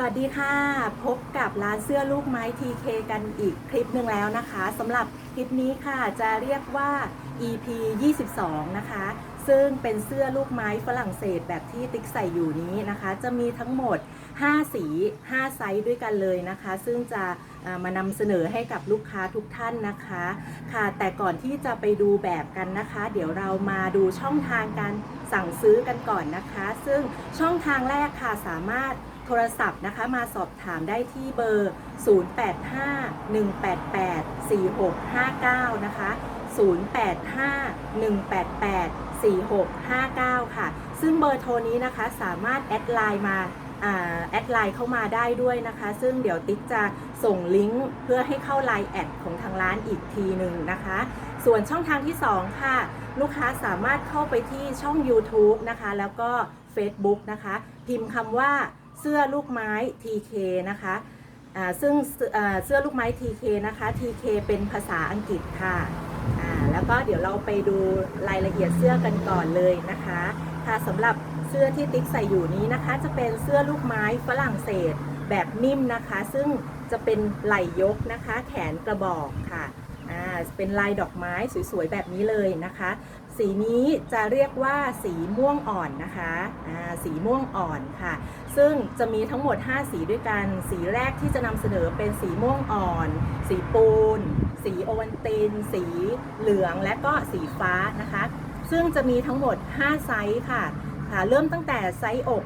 สวัสดีค่ะ พบกับร้านเสื้อลูกไม้ TK กันอีกคลิปหนึ่งแล้วนะคะสำหรับคลิปนี้ค่ะจะเรียกว่า EP 22 นะคะ ซึ่งเป็นเสื้อลูกไม้ฝรั่งเศสแบบที่ติ๊กใส่อยู่นี้นะคะ จะมีทั้งหมด 5 สี 5 ไซส์ด้วยกันเลยนะคะ ซึ่งจะมานำเสนอให้กับลูกค้าทุกท่านนะคะ ค่ะ แต่ก่อนที่จะไปดูแบบกันนะคะ เดี๋ยวเรามาดูช่องทางการสั่งซื้อกันก่อนนะคะ ซึ่งช่องทางแรกค่ะสามารถ โทรศัพท์นะคะมาสอบถามได้ที่เบอร์ 0851884659 นะคะ 0851884659 ค่ะ ซึ่งเบอร์โทรนี้นะคะสามารถแอดไลน์มาอ่าแอดไลน์เข้ามาได้ด้วยนะคะ ซึ่งเดี๋ยวติ๊กจะส่งลิงก์เพื่อให้เข้าไลน์แอดของทางร้านอีกทีหนึ่งนะคะ ส่วนช่องทางที่ 2 ค่ะ ลูกค้าสามารถเข้าไปที่ช่อง YouTube นะคะ แล้วก็ Facebook นะคะ พิมพ์คำว่า เสื้อลูกไม้ TK นะคะอ่าซึ่งเสื้อลูกไม้ TK นะคะ TK เป็นภาษาอังกฤษค่ะอ่าแล้วก็เดี๋ยวเราไปดูรายละเอียดเสื้อกันก่อนเลยนะคะค่ะสำหรับเสื้อที่ติ๊กใส่อยู่นี้นะคะ จะเป็นเสื้อลูกไม้ฝรั่งเศสแบบนิ่มนะคะ ซึ่งจะเป็นไหล่ยกนะคะ แขนกระบอกค่ะอ่าเป็นลายดอกไม้สวยๆแบบนี้เลยนะคะ สีนี้จะเรียกว่าสีม่วงอ่อนนะคะสีม่วงอ่อนค่ะ ซึ่งจะมีทั้งหมด 5 สีด้วยกัน สีแรกที่จะนำเสนอเป็นสีม่วงอ่อน สีปูน สีโอวันติน สีเหลืองและก็สีฟ้านะคะ ซึ่งจะมีทั้งหมด 5 ไซส์ค่ะค่ะเริ่มตั้งแต่ไซส์อก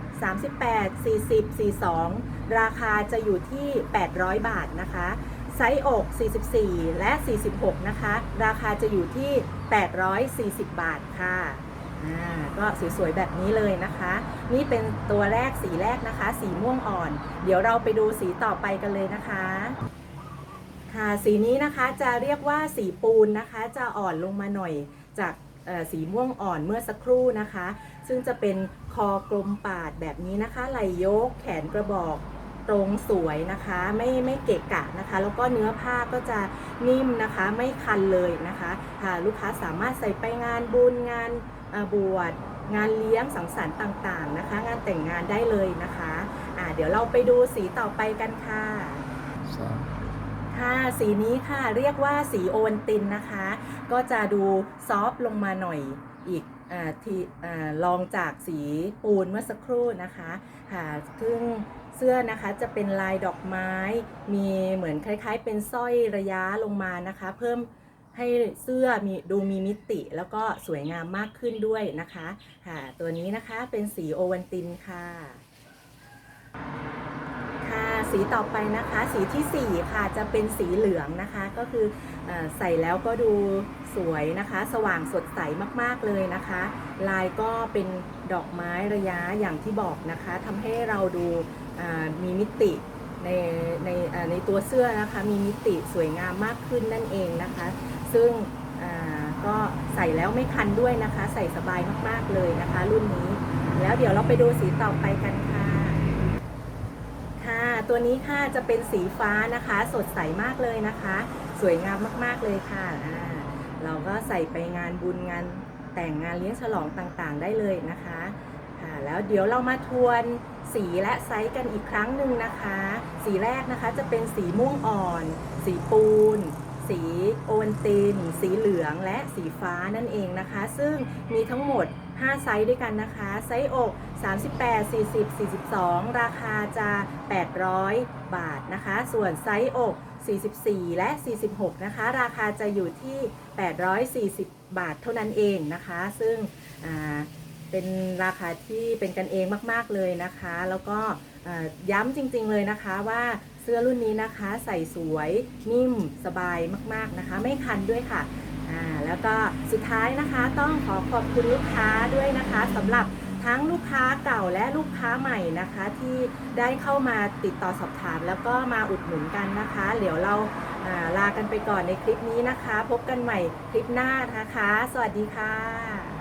38 40 42 ราคาจะอยู่ที่ 800 บาทนะคะ ไซส์อก 44 และ 46 นะคะ ราคาจะอยู่ที่ 840 บาทค่ะอ่าก็สวยๆแบบนี้เลยนะคะ นี่เป็นตัวแรกสีแรกนะคะ สีม่วงอ่อน เดี๋ยวเราไปดูสีต่อไปกันเลยนะคะ ค่ะสีนี้นะคะจะเรียกว่าสีปูนนะคะ จะอ่อนลงมาหน่อยจากสีม่วงอ่อนเมื่อสักครู่นะคะ ซึ่งจะเป็นคอกลมปาดแบบนี้นะคะ ไหลยก แขนกระบอก ตรงสวยนะคะ ไม่ไม่เกะกะนะคะ แล้วก็เนื้อผ้าก็จะนิ่มนะคะ ไม่คันเลยนะคะค่ะลูกค้าสามารถใส่ไปงานบุญงานเอ่อบวชงานเลี้ยงสังสรรค์ต่างๆนะคะ งานแต่งงานได้เลยนะคะอ่าเดี๋ยวเราไปดูสีต่อไปกันค่ะสามค่ะสีนี้ค่ะเรียกว่าสีโอวันตินนะคะ ก็จะดูซอฟต์ลงมาหน่อยอีกอาทีอาลองจากสีปูนเมื่อสักครู่นะคะค่ะซึ่ง เสื้อนะคะจะเป็นลายดอกไม้ มีเหมือนคล้าย ๆ เป็นสร้อยระยะลงมานะคะ เพิ่มให้เสื้อมีดูมีมิติ แล้วก็สวยงามมากขึ้นด้วยนะคะค่ะตัวนี้นะคะเป็นสีโอวันตินค่ะค่ะ สีต่อไปนะคะ สีทีสี่4ค่ะจะเป็นสีเหลืองนะคะ ก็คืออใส่แล้วก็ดูสวยนะคะ สว่างสดใสมากๆเลยนะคะ ลายก็เป็นดอกไม้ระยะอย่างที่บอกนะคะทำให้เราดูมีมิติในในในตัวเสื้อนะคะ มีมิติสวยงามมากขึ้นนั่นเองนะคะ ซึ่งก็ใส่แล้วไม่คันด้วยนะคะ ใส่สบายมากๆเลยนะคะ รุ่นนี้ แล้วเดี๋ยวเราไปดูสีต่อไปกันค่ะ ตัวนี้ค่ะจะเป็นสีฟ้านะคะ สดใสมากเลยนะคะ สวยงามมากๆเลยค่ะ เราก็ใส่ไปงานบุญงานแต่งงานเลี้ยงฉลองต่างๆ ได้เลยนะคะค่ะแล้วเดี๋ยวเรามาทวนสีและไซส์กันอีกครั้งหนึ่งนะคะ สีแรกนะคะจะเป็นสีม่วงอ่อน สีปูน สีโอวันติน สีเหลืองและสีฟ้านั่นเองนะคะ ซึ่งมีทั้งหมด 5 ไซส์ด้วยกันนะคะ ไซส์อก 38 40 42 ราคาจะ 800 บาทนะคะ ส่วนไซส์อก 44 และ 46 นะคะ ราคาจะอยู่ที่ 840 บาทเท่านั้นเองนะคะ ซึ่งเป็นราคาที่เป็นกันเองมากๆเลยนะคะ แล้วก็ย้ำจริงๆเลยนะคะว่าเสื้อรุ่นนี้นะคะ ใส่สวยนิ่มสบายมากๆนะคะ ไม่คันด้วยค่ะ แล้วก็สุดท้ายนะคะต้องขอขอบคุณลูกค้าด้วยนะคะสำหรับทั้งลูกค้าเก่าและลูกค้าใหม่นะคะ ที่ได้เข้ามาติดต่อสอบถาม แล้วก็มาอุดหนุนกันนะคะ เดี๋ยวเราาลากันไปก่อนในคลิปนี้นะคะ พบกันใหม่คลิปหน้านะคะ สวัสดีค่ะ